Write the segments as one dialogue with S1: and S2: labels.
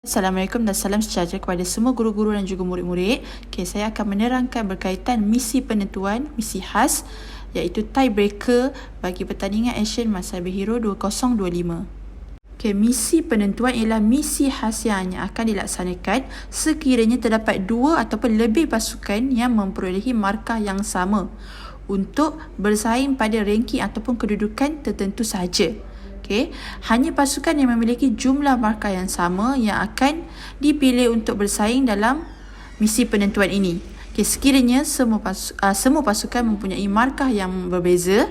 S1: Assalamualaikum dan salam sejahtera kepada semua guru-guru dan juga murid-murid. Okay, saya akan menerangkan berkaitan misi penentuan, misi khas iaitu tiebreaker bagi pertandingan Asian Masabi Hero 2025. Okay, misi penentuan ialah misi khas yang akan dilaksanakan sekiranya terdapat dua ataupun lebih pasukan yang memperolehi markah yang sama untuk bersaing pada ranking ataupun kedudukan tertentu sahaja. Okay. Hanya pasukan yang memiliki jumlah markah yang sama yang akan dipilih untuk bersaing dalam misi penentuan ini. Okay. Sekiranya semua, pas, uh, semua pasukan mempunyai markah yang berbeza,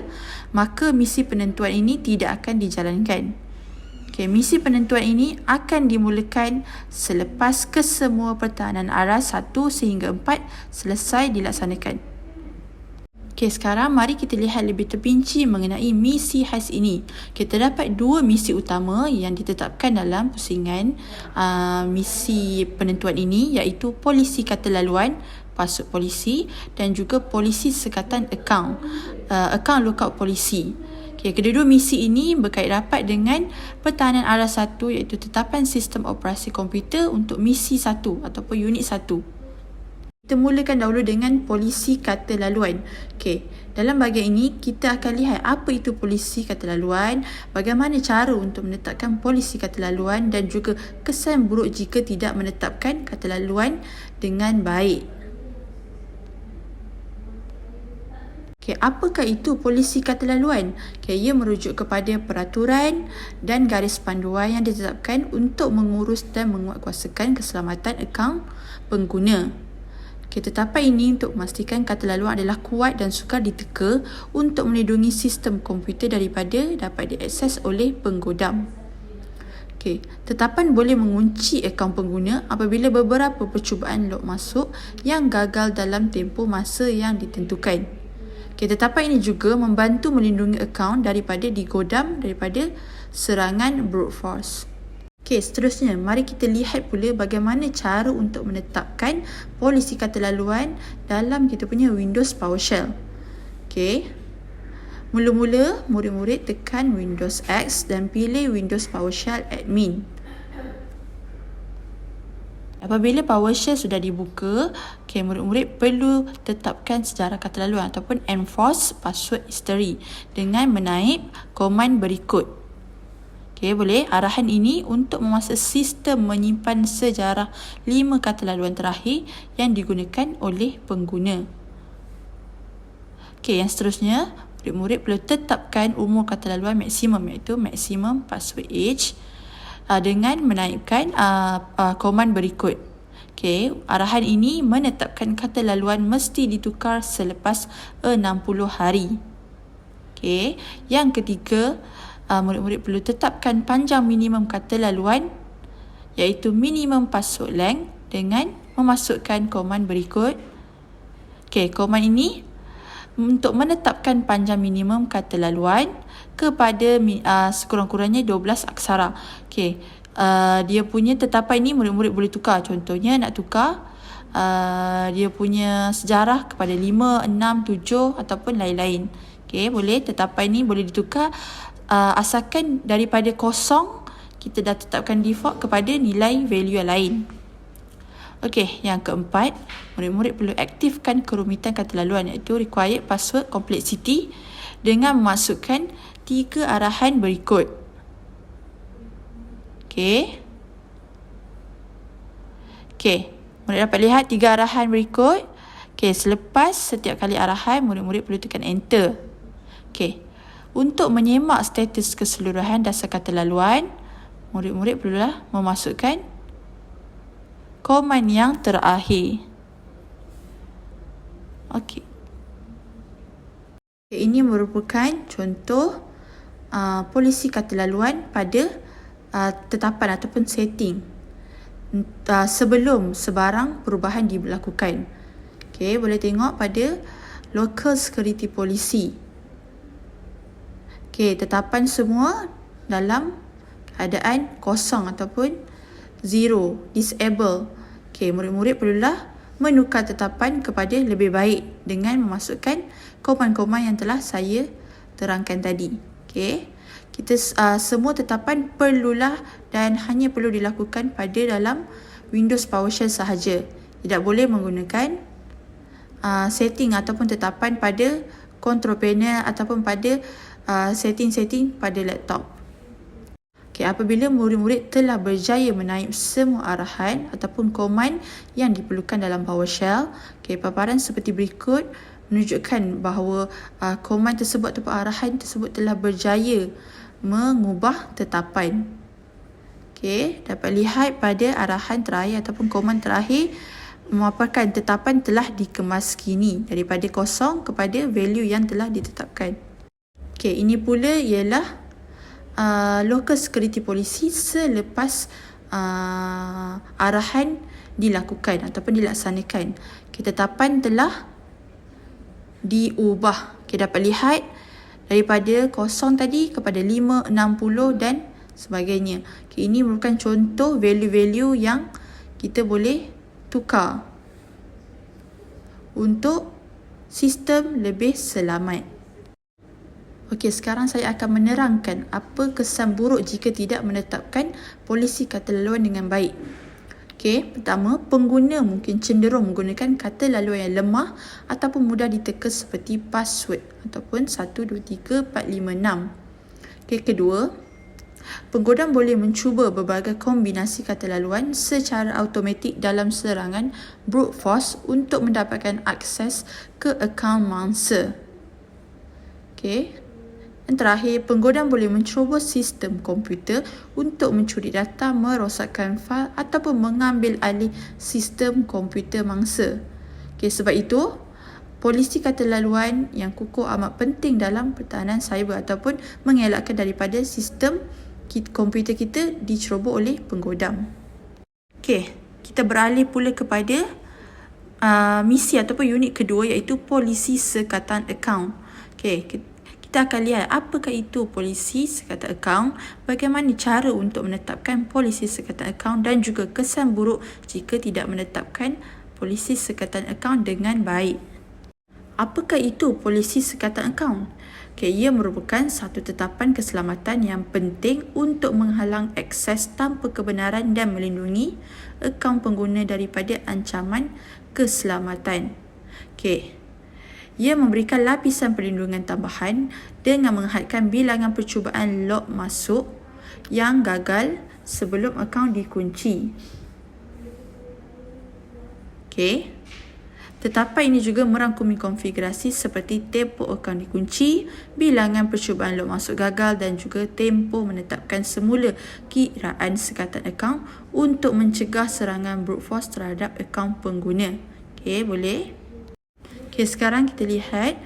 S1: maka misi penentuan ini tidak akan dijalankan. Okay, misi penentuan ini akan dimulakan selepas kesemua pertahanan arah 1 sehingga 4 selesai dilaksanakan. Okey, sekarang mari kita lihat lebih terpinci mengenai misi khas ini. Kita dapat dua misi utama yang ditetapkan dalam pusingan uh, misi penentuan ini iaitu polisi kata laluan, pasuk polisi dan juga polisi sekatan akaun, uh, akaun lookout polisi. Okay, kedua-dua misi ini berkait rapat dengan pertahanan arah satu iaitu tetapan sistem operasi komputer untuk misi satu ataupun unit satu. Kita mulakan dahulu dengan polisi kata laluan. Okey, dalam bahagian ini kita akan lihat apa itu polisi kata laluan, bagaimana cara untuk menetapkan polisi kata laluan dan juga kesan buruk jika tidak menetapkan kata laluan dengan baik. Okay, apakah itu polisi kata laluan? Okay, ia merujuk kepada peraturan dan garis panduan yang ditetapkan untuk mengurus dan menguatkuasakan keselamatan akaun pengguna. Okay, tetapan ini untuk memastikan kata laluan adalah kuat dan sukar diteka untuk melindungi sistem komputer daripada dapat diakses oleh penggodam. Okay, tetapan boleh mengunci akaun pengguna apabila beberapa percubaan log masuk yang gagal dalam tempoh masa yang ditentukan. Okay, tetapan ini juga membantu melindungi akaun daripada digodam daripada serangan brute force. Okey, seterusnya mari kita lihat pula bagaimana cara untuk menetapkan polisi kata laluan dalam kita punya Windows PowerShell. Okey. Mula-mula murid-murid tekan Windows X dan pilih Windows PowerShell Admin. Apabila PowerShell sudah dibuka, okay, murid-murid perlu tetapkan sejarah kata laluan ataupun enforce password history dengan menaip komand berikut. Okay, boleh. Arahan ini untuk memasak sistem menyimpan sejarah lima kata laluan terakhir yang digunakan oleh pengguna. Okay, yang seterusnya, murid-murid perlu tetapkan umur kata laluan maksimum iaitu maksimum password age uh, dengan menaikkan uh, uh, komand berikut. Okay, arahan ini menetapkan kata laluan mesti ditukar selepas 60 hari. Okay, yang ketiga, uh, murid-murid perlu tetapkan panjang minimum kata laluan iaitu minimum password length dengan memasukkan komand berikut. Okey, komand ini untuk menetapkan panjang minimum kata laluan kepada uh, sekurang-kurangnya 12 aksara. Okey, uh, dia punya tetapan ini murid-murid boleh tukar. Contohnya nak tukar uh, dia punya sejarah kepada 5, 6, 7 ataupun lain-lain. Okey, boleh tetapan ini boleh ditukar uh, asalkan daripada kosong kita dah tetapkan default kepada nilai value yang lain. Okey, yang keempat, murid-murid perlu aktifkan kerumitan kata laluan iaitu required password complexity dengan memasukkan tiga arahan berikut. Okey. Okey, murid dapat lihat tiga arahan berikut. Okey, selepas setiap kali arahan, murid-murid perlu tekan enter. Okey. Untuk menyemak status keseluruhan dasar kata laluan, murid-murid perlulah memasukkan komen yang terakhir. Okey. Ini merupakan contoh uh, polisi kata laluan pada uh, tetapan ataupun setting uh, sebelum sebarang perubahan dilakukan. Okey, boleh tengok pada local security policy. Okey, tetapan semua dalam keadaan kosong ataupun zero, disable. Okey, murid-murid perlulah menukar tetapan kepada lebih baik dengan memasukkan komand-komand yang telah saya terangkan tadi. Okey. kita uh, semua tetapan perlulah dan hanya perlu dilakukan pada dalam Windows PowerShell sahaja. Tidak boleh menggunakan uh, setting ataupun tetapan pada control panel ataupun pada uh, setting-setting pada laptop. Okay, apabila murid-murid telah berjaya menaip semua arahan ataupun command yang diperlukan dalam PowerShell, okay, paparan seperti berikut menunjukkan bahawa uh, command tersebut ataupun arahan tersebut telah berjaya mengubah tetapan. Okay, dapat lihat pada arahan terakhir ataupun command terakhir memaparkan tetapan telah dikemas kini daripada kosong kepada value yang telah ditetapkan. Okay, ini pula ialah uh, local security policy selepas uh, arahan dilakukan ataupun dilaksanakan. Ketetapan telah diubah. Kita dapat lihat daripada kosong tadi kepada 5, 60 dan sebagainya. Okay, ini merupakan contoh value-value yang kita boleh tukar untuk sistem lebih selamat. Okey, sekarang saya akan menerangkan apa kesan buruk jika tidak menetapkan polisi kata laluan dengan baik. Okey, pertama, pengguna mungkin cenderung menggunakan kata laluan yang lemah ataupun mudah diteka seperti password ataupun 123 456. Okey, kedua, Penggodam boleh mencuba berbagai kombinasi kata laluan secara automatik dalam serangan brute force untuk mendapatkan akses ke akaun mangsa. Okay. Dan terakhir, penggodam boleh mencuba sistem komputer untuk mencuri data, merosakkan fail ataupun mengambil alih sistem komputer mangsa. Okay, sebab itu, polisi kata laluan yang kukuh amat penting dalam pertahanan cyber ataupun mengelakkan daripada sistem komputer kita diceroboh oleh penggodam. Okay, kita beralih pula kepada uh, misi ataupun unit kedua iaitu polisi sekatan akaun. Okay, kita akan lihat apakah itu polisi sekatan akaun, bagaimana cara untuk menetapkan polisi sekatan akaun dan juga kesan buruk jika tidak menetapkan polisi sekatan akaun dengan baik. Apakah itu polisi sekatan akaun? Okay, ia merupakan satu tetapan keselamatan yang penting untuk menghalang akses tanpa kebenaran dan melindungi akaun pengguna daripada ancaman keselamatan. Okay. Ia memberikan lapisan perlindungan tambahan dengan menghadkan bilangan percubaan log masuk yang gagal sebelum akaun dikunci. Okey. Tetapan ini juga merangkumi konfigurasi seperti tempoh akaun dikunci, bilangan percubaan log masuk gagal dan juga tempoh menetapkan semula kiraan sekatan akaun untuk mencegah serangan brute force terhadap akaun pengguna. Okey, boleh? Okay, sekarang kita lihat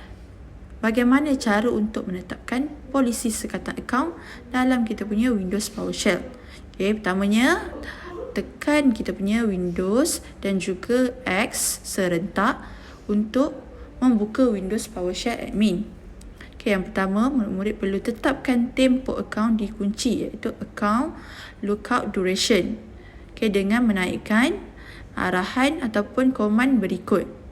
S1: bagaimana cara untuk menetapkan polisi sekatan akaun dalam kita punya Windows PowerShell. Okay, pertamanya tekan kita punya Windows dan juga X serentak untuk membuka Windows PowerShell admin. Okay, yang pertama, murid-murid perlu tetapkan tempoh akaun dikunci iaitu account lookout duration. Okay, dengan menaikkan arahan ataupun komen berikut.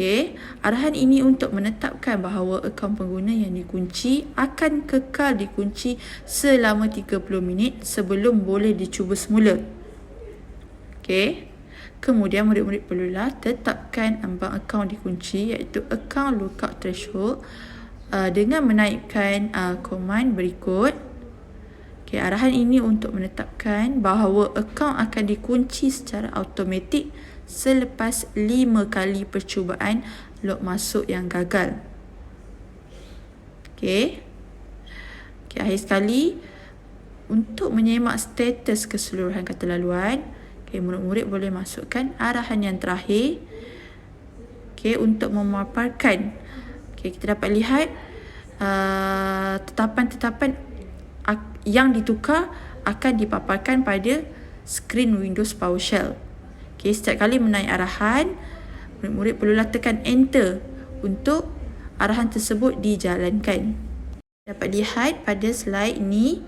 S1: Okey, arahan ini untuk menetapkan bahawa akaun pengguna yang dikunci akan kekal dikunci selama 30 minit sebelum boleh dicuba semula. Okey. Kemudian murid-murid perlulah tetapkan ambang akaun dikunci iaitu account lookout threshold uh, dengan menaikkan uh, command berikut. Okey, arahan ini untuk menetapkan bahawa akaun akan dikunci secara automatik selepas lima kali percubaan log masuk yang gagal. Okey. Okey, akhir sekali untuk menyemak status keseluruhan kata laluan, okey, murid-murid boleh masukkan arahan yang terakhir. Okey, untuk memaparkan. Okey, kita dapat lihat uh, tetapan-tetapan yang ditukar akan dipaparkan pada skrin Windows PowerShell. Okay, setiap kali menaik arahan, murid-murid perlulah tekan enter untuk arahan tersebut dijalankan. Dapat lihat pada slide ini,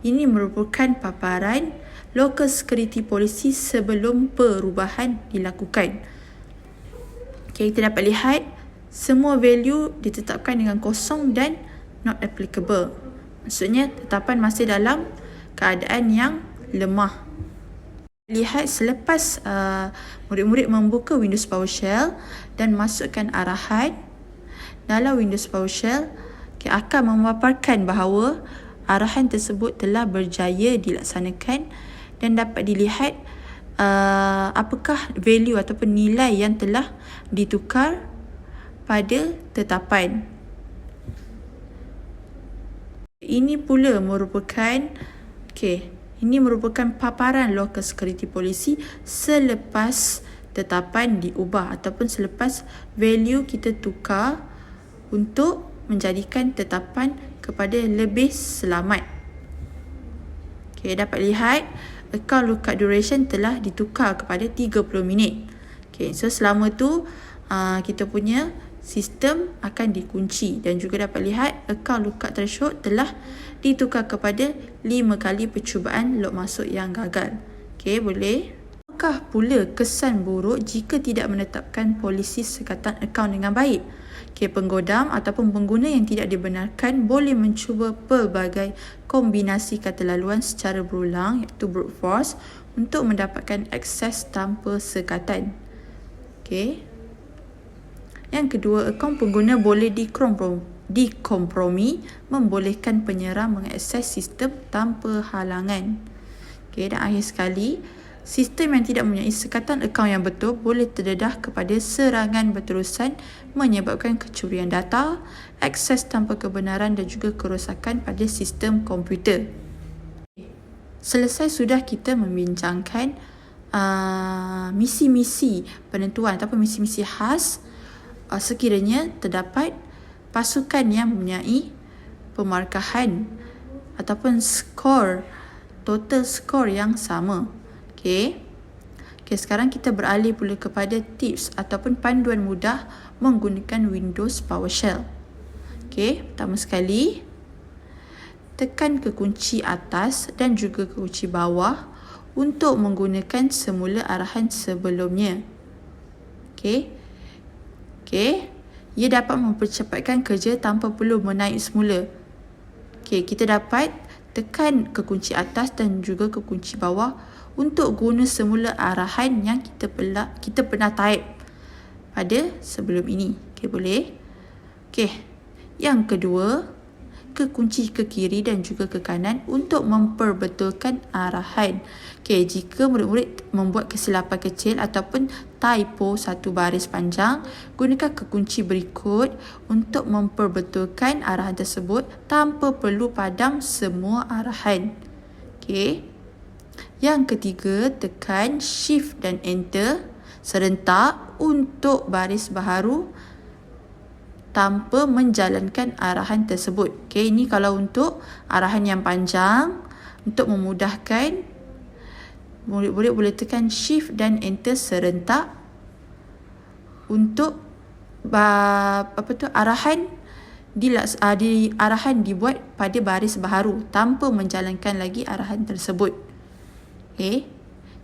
S1: ini merupakan paparan local security policy sebelum perubahan dilakukan. Okay, kita dapat lihat semua value ditetapkan dengan kosong dan not applicable. Maksudnya tetapan masih dalam keadaan yang lemah. Lihat selepas uh, murid-murid membuka Windows PowerShell dan masukkan arahan dalam Windows PowerShell okay, akan memaparkan bahawa arahan tersebut telah berjaya dilaksanakan dan dapat dilihat uh, apakah value ataupun nilai yang telah ditukar pada tetapan. Ini pula merupakan okay, ini merupakan paparan local security policy selepas tetapan diubah ataupun selepas value kita tukar untuk menjadikan tetapan kepada lebih selamat. Okay, dapat lihat account lookup duration telah ditukar kepada 30 minit. Okay, so selama tu uh, kita punya sistem akan dikunci dan juga dapat lihat account lookup threshold telah ditukar kepada 5 kali percubaan log masuk yang gagal. Okey, boleh? Apakah pula kesan buruk jika tidak menetapkan polisi sekatan akaun dengan baik? Okey, penggodam ataupun pengguna yang tidak dibenarkan boleh mencuba pelbagai kombinasi kata laluan secara berulang iaitu brute force untuk mendapatkan akses tanpa sekatan. Okey. Yang kedua, akaun pengguna boleh dikompromi membolehkan penyerang mengakses sistem tanpa halangan. Okay, dan akhir sekali, sistem yang tidak mempunyai sekatan akaun yang betul boleh terdedah kepada serangan berterusan menyebabkan kecurian data, akses tanpa kebenaran dan juga kerosakan pada sistem komputer. Selesai sudah kita membincangkan uh, misi-misi penentuan ataupun misi-misi khas uh, sekiranya terdapat pasukan yang mempunyai pemarkahan ataupun skor total skor yang sama. Okey. Okey, sekarang kita beralih pula kepada tips ataupun panduan mudah menggunakan Windows PowerShell. Okey, pertama sekali tekan ke kunci atas dan juga ke kunci bawah untuk menggunakan semula arahan sebelumnya. Okey. Okey. Ia dapat mempercepatkan kerja tanpa perlu menaik semula. Okey, kita dapat tekan ke kunci atas dan juga ke kunci bawah untuk guna semula arahan yang kita pernah kita pernah type pada sebelum ini. Okey, boleh? Okey. Yang kedua, ke kunci ke kiri dan juga ke kanan untuk memperbetulkan arahan. Okey, jika murid-murid membuat kesilapan kecil ataupun typo satu baris panjang, gunakan kekunci berikut untuk memperbetulkan arahan tersebut tanpa perlu padam semua arahan. Okey. Yang ketiga, tekan shift dan enter serentak untuk baris baharu tanpa menjalankan arahan tersebut. Okey, ini kalau untuk arahan yang panjang untuk memudahkan murid-murid boleh tekan shift dan enter serentak untuk apa tu arahan dilaks, uh, di arahan dibuat pada baris baharu tanpa menjalankan lagi arahan tersebut. Okey.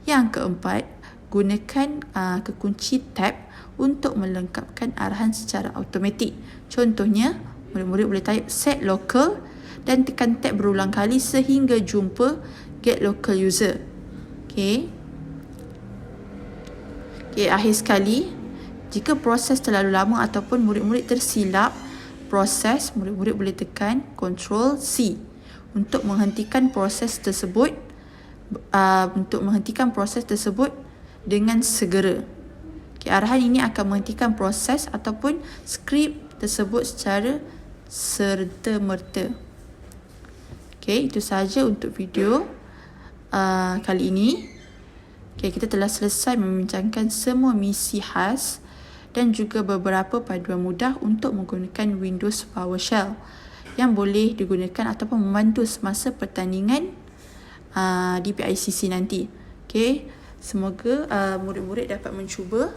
S1: Yang keempat, gunakan uh, kekunci tab untuk melengkapkan arahan secara automatik. Contohnya, murid-murid boleh type set local dan tekan tab berulang kali sehingga jumpa get local user. Okey. Okey, akhir sekali, jika proses terlalu lama ataupun murid-murid tersilap proses, murid-murid boleh tekan Ctrl C untuk menghentikan proses tersebut uh, untuk menghentikan proses tersebut dengan segera. Okay, arahan ini akan menghentikan proses ataupun skrip tersebut secara serta-merta. Okay, itu sahaja untuk video uh, kali ini. Okay, kita telah selesai membincangkan semua misi khas dan juga beberapa paduan mudah untuk menggunakan Windows PowerShell yang boleh digunakan ataupun membantu semasa pertandingan uh, di PICC nanti. Okay, semoga uh, murid-murid dapat mencuba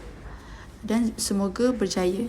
S1: dan semoga berjaya.